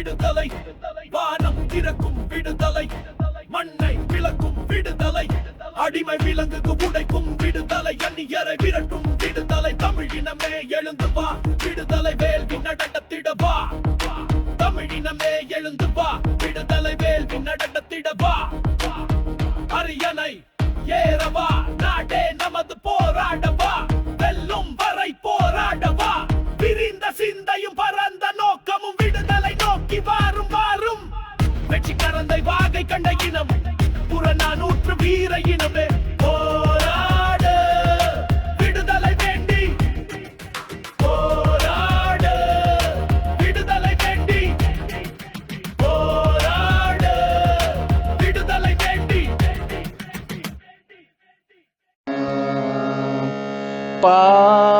விடுதலை. வானம் திறக்கும் விடுதலை. மண்ணை விளக்கும் விடுதலை. அடிமை விலங்குக்கு உடைக்கும் விடுதலை. அந்நியரை விரட்டும் விடுதலை. தமிழினமே எழுந்து வா. விடுதலை வேல்வி நடத்திட வா. தமிழினமே எழுந்து வா. விடுதலை வேல்வி நடத்திட வா. அரியணை ஏறவா நோக்கி வாரும் வாரும். வெற்றி கரந்தை வாகை கண்ட இனம் புறநானூற்று வீர இனமே. Bye.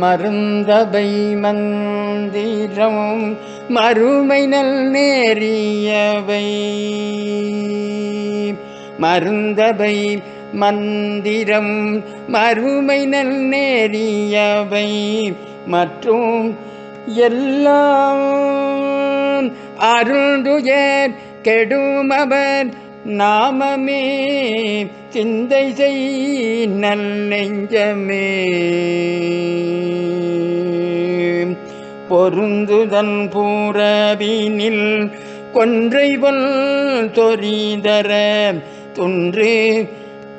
மருந்தபை மந்திரம் மறுமை நல் நேரியவை. மருந்தபை மந்திரம் மறுமை நல் நேரியவை. மற்றும் எல்லாம் அருந்துயர் கெடுமவர் நாமமே சிந்தை செய் நல்லெஞ்சமே பொருந்துதன் பூரவினில் கொன்றைவல் தொரிதர துன்று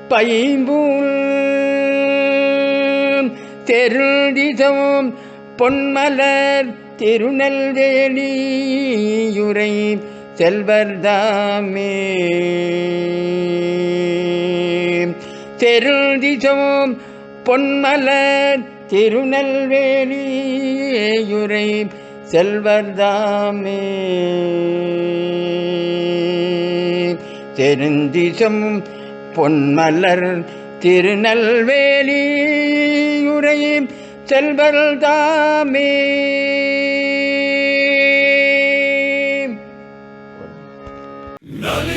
பைம்பூல். தெருதிதம் பொன்மலர் திருநெல்வேலியுரை செல்வர்தாமே. தெருதிசம் பொன்மலர் திருநெல்வேலியுரை செல்வர்தாமே. தெருந்திசம் பொன்மலர் திருநெல்வேலியுரை செல்வர்தாமே.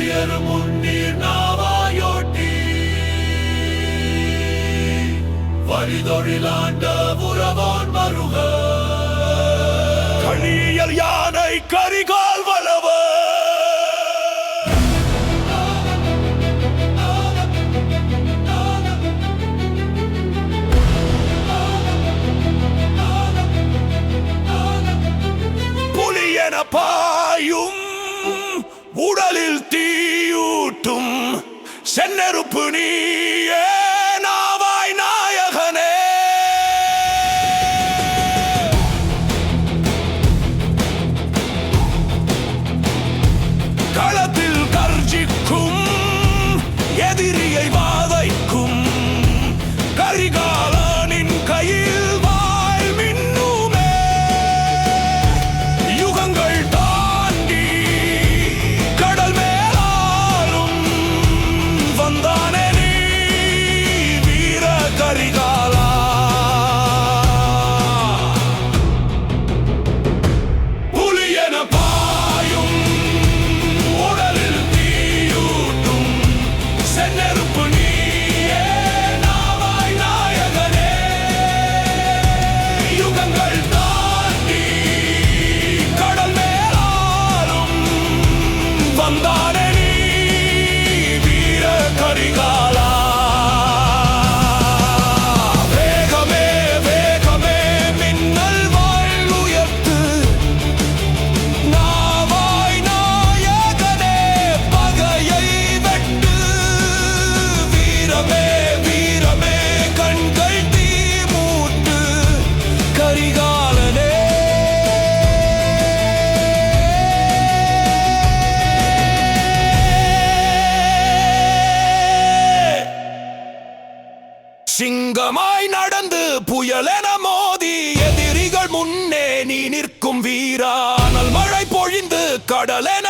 நலியரும் முன்னீர் நாவாயோட்டி. வரிதொழிலாண்ட உறவான் மருக. கணியல் யானை கரிகால் வளவ. புலியன பாயும் செந்நெருப்பு நீ. புயலென மோதி எதிரிகள் முன்னே நீ நிற்கும் வீரானல். மழை பொழிந்து கடலென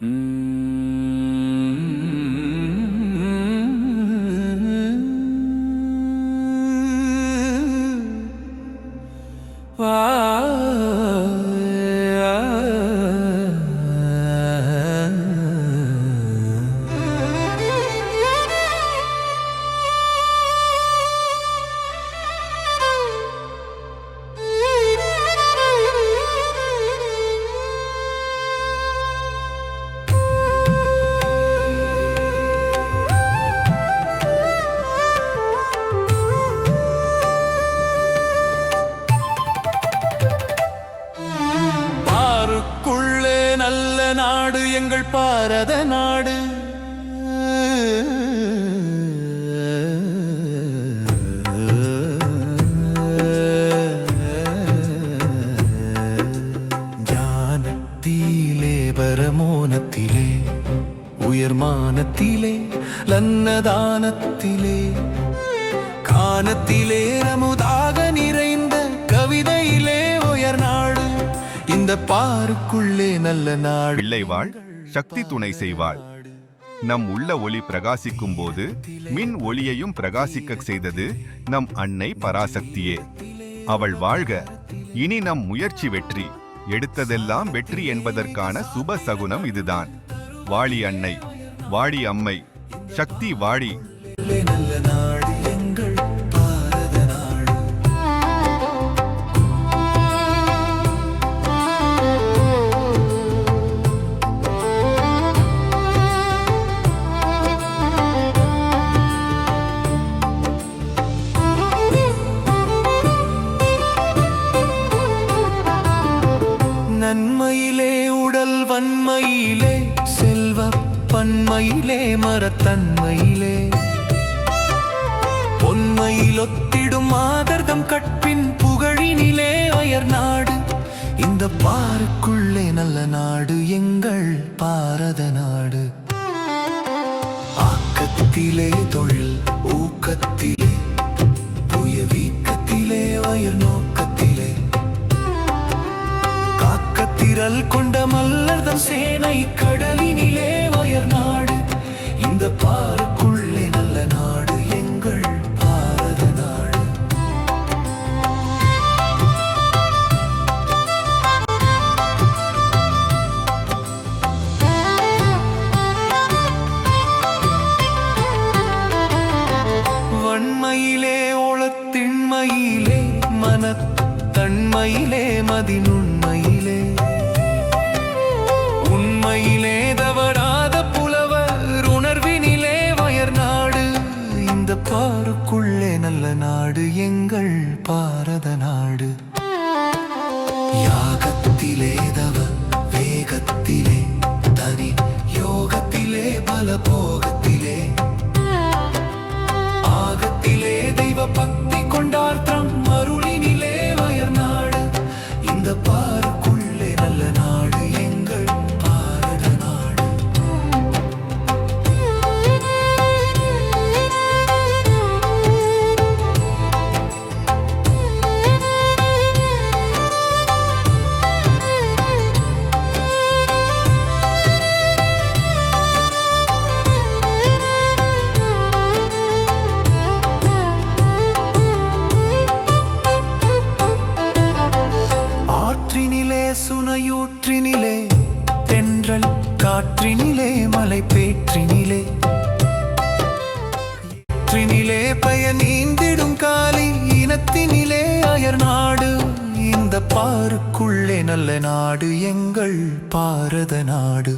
பாருக்குள்ளே லன்னதானத்திலே கானத்திலே நமுதாக நிறைந்த கவிதையிலே உயர் நாடு இந்த பாருக்குள்ளே நல்ல நாடு பிள்ளைவாள் சக்தி துணை செய்வாள். நம் உள்ள ஒளி பிரகாசிக்கும் போது மின் ஒளியையும் பிரகாசிக்க செய்தது நம் அன்னை பராசக்தியே. அவள் வாழ்க. இனி நம் முயற்சி வெற்றி. எடுத்ததெல்லாம் வெற்றி என்பதற்கான சுப சகுனம் இதுதான். வாழி அன்னை வாழி அம்மை சக்தி வாடி. நட்பின் புகழினிலே அயர் நாடு. இந்த பாருக்குள்ளே நல்ல நாடு எங்கள் பாரத நாடு. ஆக்கத்திலே தொழில் ஊக்கத்திலே புய வீக்கத்திலே அயர் நோக்கத்திலே. காக்கத்திரல் கொண்ட மல்லர்தம் சேனை கடலினிலே வயர் நாடு. இந்த பாருக்குள்ளே പോലെ പോക. நாடு எங்கள் பாரத நாடு.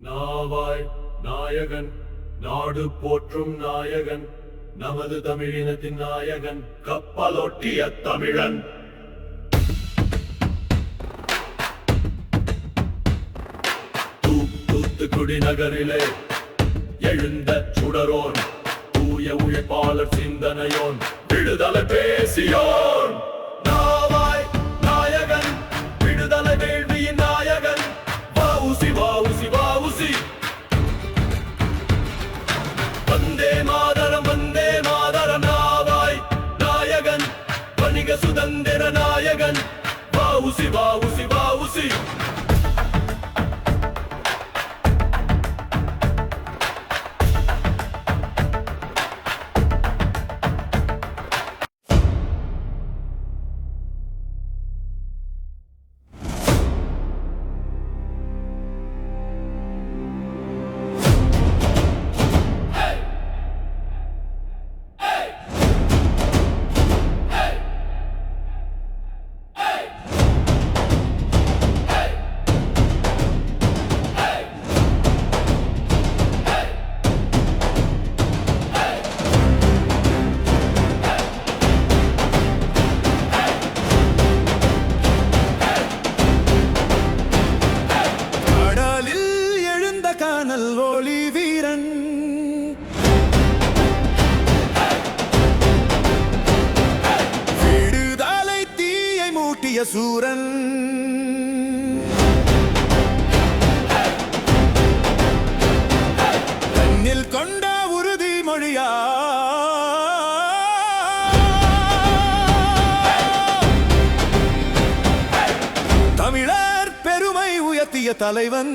நாவாய் நாயகன் நாடு போற்றும் நாயகன் நமது தமிழினத்தின் நாயகன் கப்பலொட்டிய தமிழன். தூத்துக்குடி நகரிலே எழுந்த சுடரோன் தூய உழைப்பாளர் சிந்தனையோன் விடுதலை பேசியோன். యసుదందే கண்ணில் கொண்ட உறுதி தமிழர் பெருமை உயர்த்திய தலைவன்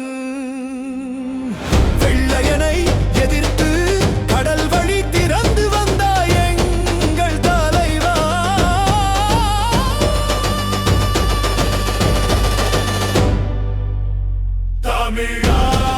me amigas.